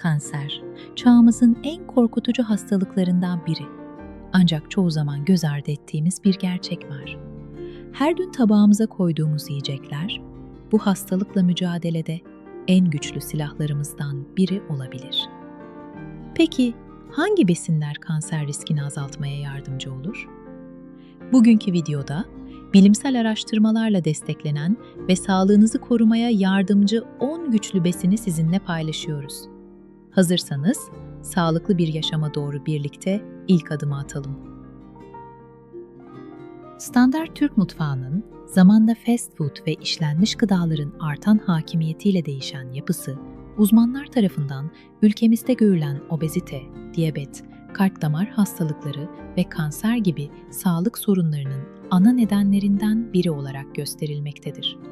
Kanser, çağımızın en korkutucu hastalıklarından biri. Ancak çoğu zaman göz ardı ettiğimiz bir gerçek var. Her gün tabağımıza koyduğumuz yiyecekler, bu hastalıkla mücadelede en güçlü silahlarımızdan biri olabilir. Peki hangi besinler kanser riskini azaltmaya yardımcı olur? Bugünkü videoda bilimsel araştırmalarla desteklenen ve sağlığınızı korumaya yardımcı 10 güçlü besini sizinle paylaşıyoruz. Hazırsanız sağlıklı bir yaşama doğru birlikte ilk adımı atalım. Standart Türk mutfağının zamanla fast food ve işlenmiş gıdaların artan hakimiyetiyle değişen yapısı, uzmanlar tarafından ülkemizde görülen obezite, diyabet, kalp damar hastalıkları ve kanser gibi sağlık sorunlarının ana nedenlerinden biri olarak gösterilmektedir.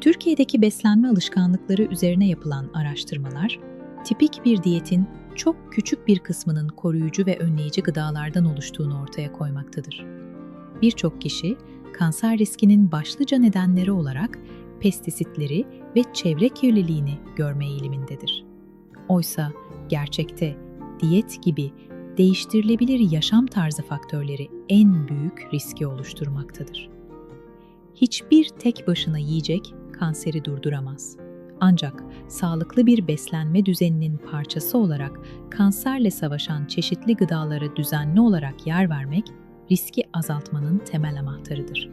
Türkiye'deki beslenme alışkanlıkları üzerine yapılan araştırmalar, tipik bir diyetin çok küçük bir kısmının koruyucu ve önleyici gıdalardan oluştuğunu ortaya koymaktadır. Birçok kişi kanser riskinin başlıca nedenleri olarak pestisitleri ve çevre kirliliğini görme eğilimindedir. Oysa gerçekte diyet gibi değiştirilebilir yaşam tarzı faktörleri en büyük riski oluşturmaktadır. Hiçbir tek başına yiyecek kanseri durduramaz. Ancak sağlıklı bir beslenme düzeninin parçası olarak kanserle savaşan çeşitli gıdalara düzenli olarak yer vermek riski azaltmanın temel anahtarıdır.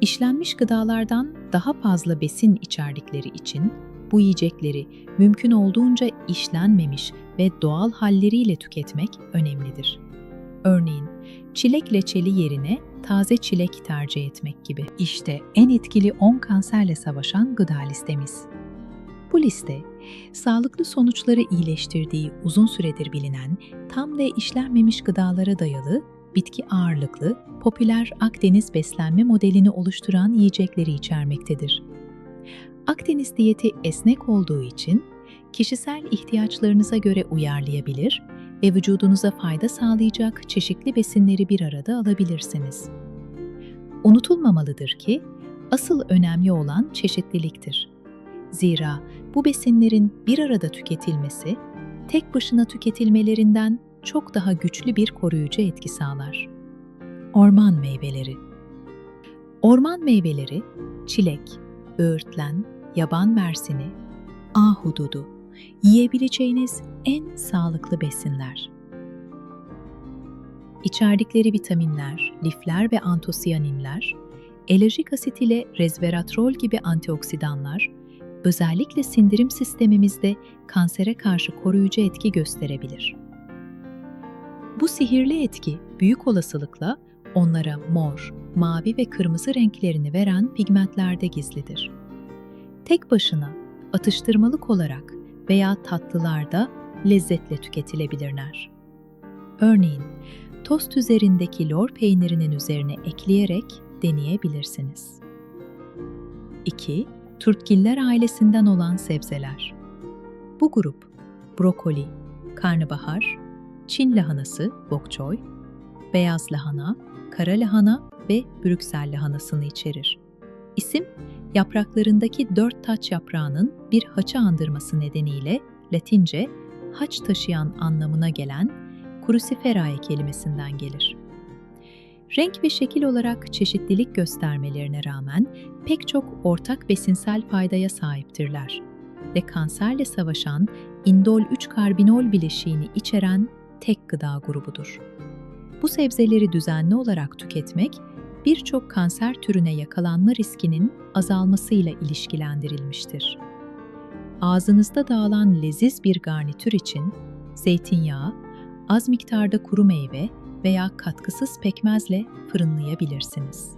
İşlenmiş gıdalardan daha fazla besin içerdikleri için bu yiyecekleri mümkün olduğunca işlenmemiş ve doğal halleriyle tüketmek önemlidir. Örneğin çilek leçeli yerine taze çilek tercih etmek gibi. İşte en etkili 10 kanserle savaşan gıda listemiz. Bu liste, sağlıklı sonuçları iyileştirdiği uzun süredir bilinen tam ve işlenmemiş gıdalara dayalı, bitki ağırlıklı, popüler Akdeniz beslenme modelini oluşturan yiyecekleri içermektedir. Akdeniz diyeti esnek olduğu için kişisel ihtiyaçlarınıza göre uyarlayabilir ve vücudunuza fayda sağlayacak çeşitli besinleri bir arada alabilirsiniz. Unutulmamalıdır ki asıl önemli olan çeşitliliktir. Zira bu besinlerin bir arada tüketilmesi tek başına tüketilmelerinden çok daha güçlü bir koruyucu etki sağlar. Orman meyveleri Orman meyveleri çilek, böğürtlen, yaban mersini, ahududu, yiyebileceğiniz en sağlıklı besinler. İçerdikleri vitaminler, lifler ve antosiyaninler, elajik asit ile resveratrol gibi antioksidanlar, özellikle sindirim sistemimizde kansere karşı koruyucu etki gösterebilir. Bu sihirli etki büyük olasılıkla onlara mor, mavi ve kırmızı renklerini veren pigmentlerde gizlidir. Tek başına, atıştırmalık olarak veya tatlılarda lezzetle tüketilebilirler. Örneğin, tost üzerindeki lor peynirinin üzerine ekleyerek deneyebilirsiniz. 2. Turtkiller ailesinden olan sebzeler. Bu grup brokoli, karnabahar, Çin lahanası, bok choy, beyaz lahana, kara lahana ve Brüksel lahanasını içerir. İsim, yapraklarındaki dört taç yaprağının bir haça andırması nedeniyle Latince haç taşıyan anlamına gelen cruciferae kelimesinden gelir. Renk ve şekil olarak çeşitlilik göstermelerine rağmen pek çok ortak besinsel faydaya sahiptirler ve kanserle savaşan indol 3-karbinol bileşiğini içeren tek gıda grubudur. Bu sebzeleri düzenli olarak tüketmek, birçok kanser türüne yakalanma riskinin azalmasıyla ilişkilendirilmiştir. Ağzınızda dağılan leziz bir garnitür için zeytinyağı, az miktarda kuru meyve veya katkısız pekmezle fırınlayabilirsiniz.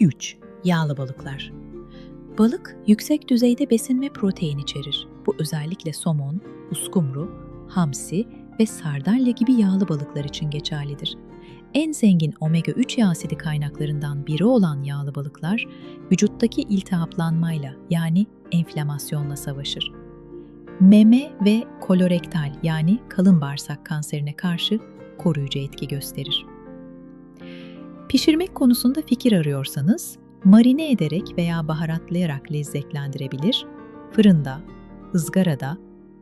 3. Yağlı balıklar Balık yüksek düzeyde besin ve protein içerir. Bu özellikle somon, uskumru, hamsi ve sardalya gibi yağlı balıklar için geçerlidir. En zengin omega-3 yağ asidi kaynaklarından biri olan yağlı balıklar, vücuttaki iltihaplanmayla yani enflamasyonla savaşır. Meme ve kolorektal yani kalın bağırsak kanserine karşı koruyucu etki gösterir. Pişirmek konusunda fikir arıyorsanız, marine ederek veya baharatlayarak lezzetlendirebilir, fırında, ızgarada,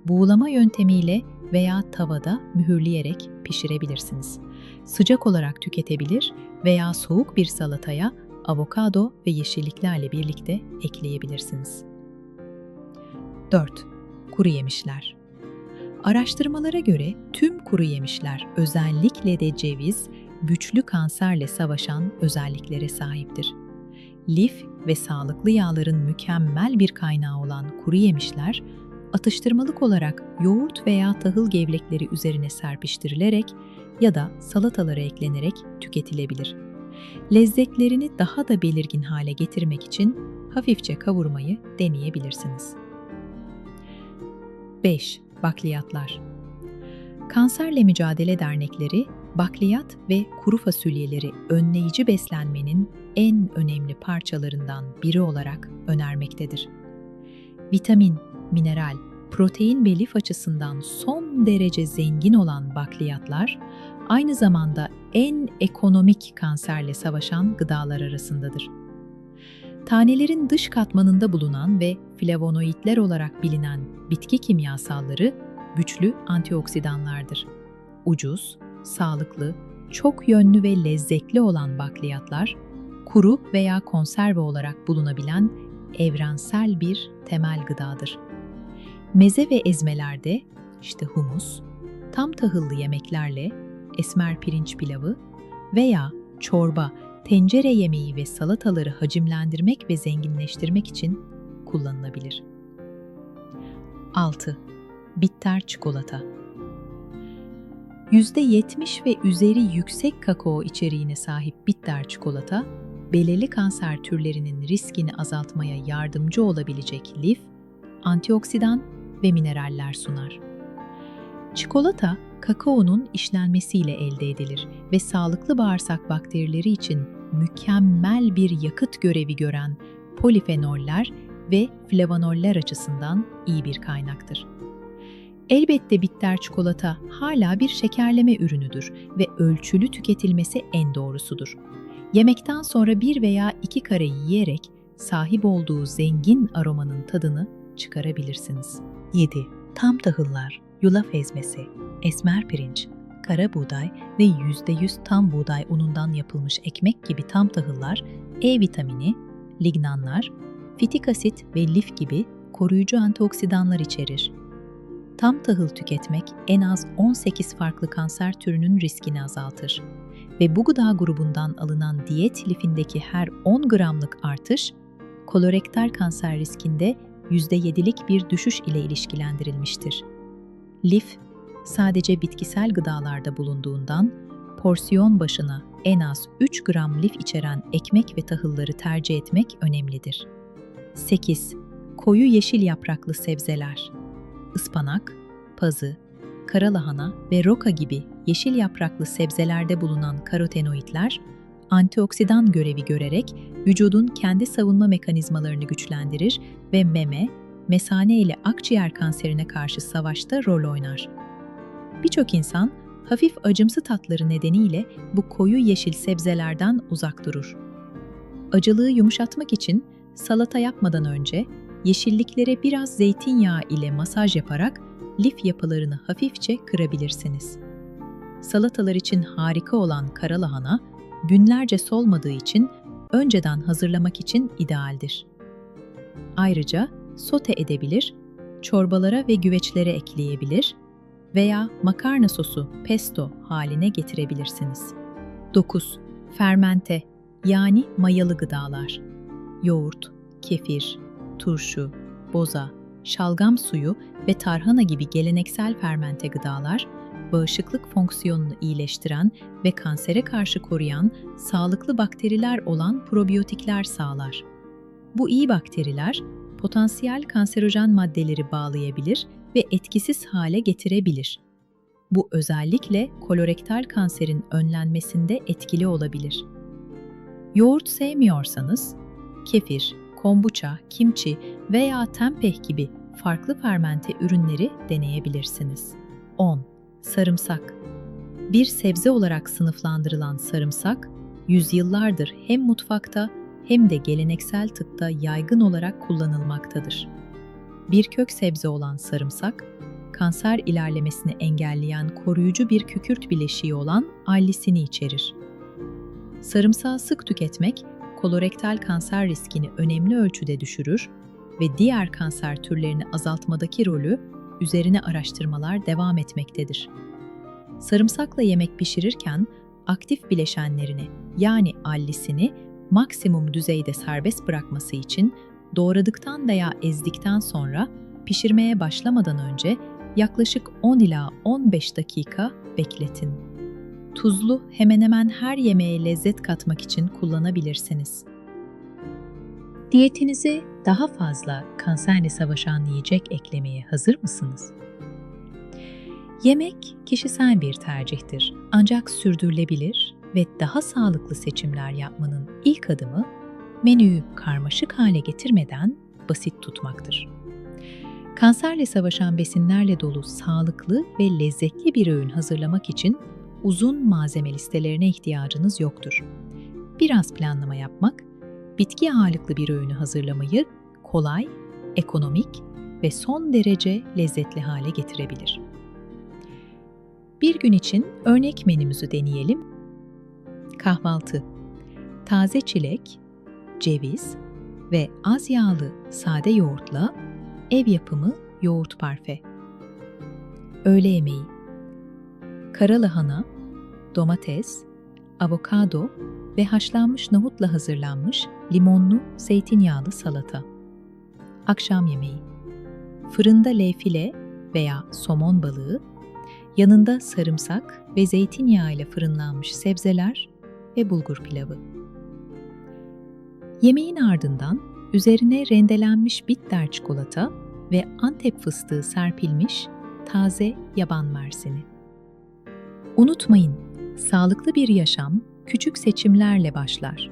buğulama yöntemiyle veya tavada mühürleyerek pişirebilirsiniz. Sıcak olarak tüketebilir veya soğuk bir salataya avokado ve yeşilliklerle birlikte ekleyebilirsiniz. 4. Kuru yemişler. Araştırmalara göre tüm kuru yemişler, özellikle de ceviz, güçlü kanserle savaşan özelliklere sahiptir. Lif ve sağlıklı yağların mükemmel bir kaynağı olan kuru yemişler, atıştırmalık olarak yoğurt veya tahıl gevrekleri üzerine serpiştirilerek ya da salatalara eklenerek tüketilebilir. Lezzetlerini daha da belirgin hale getirmek için hafifçe kavurmayı deneyebilirsiniz. 5. Bakliyatlar Kanserle Mücadele Dernekleri, bakliyat ve kuru fasulyeleri önleyici beslenmenin en önemli parçalarından biri olarak önermektedir. Vitamin, mineral, protein ve lif açısından son derece zengin olan bakliyatlar, aynı zamanda en ekonomik kanserle savaşan gıdalar arasındadır. Tanelerin dış katmanında bulunan ve flavonoidler olarak bilinen bitki kimyasalları güçlü antioksidanlardır. Ucuz, sağlıklı, çok yönlü ve lezzetli olan bakliyatlar, kuru veya konserve olarak bulunabilen evrensel bir temel gıdadır. Meze ve ezmelerde, işte humus, tam tahıllı yemeklerle, esmer pirinç pilavı veya çorba, tencere yemeği ve salataları hacimlendirmek ve zenginleştirmek için kullanılabilir. 6. Bitter çikolata %70 ve üzeri yüksek kakao içeriğine sahip bitter çikolata, belirli kanser türlerinin riskini azaltmaya yardımcı olabilecek lif, antioksidan ve mineraller sunar. Çikolata, kakaonun işlenmesiyle elde edilir ve sağlıklı bağırsak bakterileri için mükemmel bir yakıt görevi gören polifenoller ve flavonoller açısından iyi bir kaynaktır. Elbette bitter çikolata hala bir şekerleme ürünüdür ve ölçülü tüketilmesi en doğrusudur. Yemekten sonra bir veya iki kare yiyerek sahip olduğu zengin aromanın tadını çıkarabilirsiniz. 7. Tam tahıllar, yulaf ezmesi, esmer pirinç, kara buğday ve %100 tam buğday unundan yapılmış ekmek gibi tam tahıllar, E vitamini, lignanlar, fitik asit ve lif gibi koruyucu antioksidanlar içerir. Tam tahıl tüketmek en az 18 farklı kanser türünün riskini azaltır ve bu gıda grubundan alınan diyet lifindeki her 10 gramlık artış, kolorektal kanser riskinde %7'lik bir düşüş ile ilişkilendirilmiştir. Lif, sadece bitkisel gıdalarda bulunduğundan porsiyon başına en az 3 gram lif içeren ekmek ve tahılları tercih etmek önemlidir. 8. Koyu yeşil yapraklı sebzeler ıspanak, pazı, karalahana ve roka gibi yeşil yapraklı sebzelerde bulunan karotenoidler, antioksidan görevi görerek vücudun kendi savunma mekanizmalarını güçlendirir ve meme, mesane ile akciğer kanserine karşı savaşta rol oynar. Birçok insan hafif acımsı tatları nedeniyle bu koyu yeşil sebzelerden uzak durur. Acılığı yumuşatmak için salata yapmadan önce yeşilliklere biraz zeytinyağı ile masaj yaparak lif yapılarını hafifçe kırabilirsiniz. Salatalar için harika olan kara lahana, günlerce solmadığı için önceden hazırlamak için idealdir. Ayrıca sote edebilir, çorbalara ve güveçlere ekleyebilir veya makarna sosu pesto haline getirebilirsiniz. 9. Fermente yani mayalı gıdalar. Yoğurt, kefir, turşu, boza, şalgam suyu ve tarhana gibi geleneksel fermente gıdalar, bağışıklık fonksiyonunu iyileştiren ve kansere karşı koruyan sağlıklı bakteriler olan probiyotikler sağlar. Bu iyi bakteriler, potansiyel kanserojen maddeleri bağlayabilir ve etkisiz hale getirebilir. Bu özellikle kolorektal kanserin önlenmesinde etkili olabilir. Yoğurt sevmiyorsanız, kefir, kombuça, kimchi veya tempeh gibi farklı fermente ürünleri deneyebilirsiniz. 10. Sarımsak Bir sebze olarak sınıflandırılan sarımsak, yüzyıllardır hem mutfakta hem de geleneksel tıpta yaygın olarak kullanılmaktadır. Bir kök sebze olan sarımsak, kanser ilerlemesini engelleyen koruyucu bir kükürt bileşiği olan allisini içerir. Sarımsağı sık tüketmek, kolorektal kanser riskini önemli ölçüde düşürür ve diğer kanser türlerini azaltmadaki rolü üzerine araştırmalar devam etmektedir. Sarımsakla yemek pişirirken aktif bileşenlerini yani allisini maksimum düzeyde serbest bırakması için doğradıktan veya ezdikten sonra pişirmeye başlamadan önce yaklaşık 10 ila 15 dakika bekletin. Tuzlu hemen hemen her yemeğe lezzet katmak için kullanabilirsiniz. Diyetinize daha fazla kanserle savaşan yiyecek eklemeye hazır mısınız? Yemek kişisel bir tercihtir. Ancak sürdürülebilir ve daha sağlıklı seçimler yapmanın ilk adımı menüyü karmaşık hale getirmeden basit tutmaktır. Kanserle savaşan besinlerle dolu sağlıklı ve lezzetli bir öğün hazırlamak için uzun malzeme listelerine ihtiyacınız yoktur. Biraz planlama yapmak, bitki ağırlıklı bir öğünü hazırlamayı kolay, ekonomik ve son derece lezzetli hale getirebilir. Bir gün için örnek menümüzü deneyelim. Kahvaltı Taze çilek, ceviz ve az yağlı sade yoğurtla ev yapımı yoğurt parfe. Öğle yemeği Karalahana, domates, avokado ve haşlanmış nohutla hazırlanmış limonlu zeytinyağlı salata. Akşam yemeği Fırında lefile veya somon balığı, yanında sarımsak ve zeytinyağı ile fırınlanmış sebzeler ve bulgur pilavı. Yemeğin ardından üzerine rendelenmiş bitter çikolata ve Antep fıstığı serpilmiş taze yaban mersini. Unutmayın, sağlıklı bir yaşam küçük seçimlerle başlar.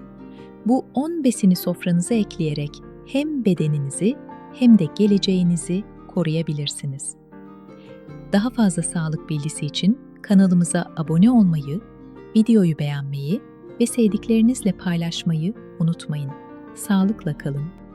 Bu 10 besini sofranıza ekleyerek hem bedeninizi hem de geleceğinizi koruyabilirsiniz. Daha fazla sağlık bilgisi için kanalımıza abone olmayı, videoyu beğenmeyi ve sevdiklerinizle paylaşmayı unutmayın. Sağlıkla kalın.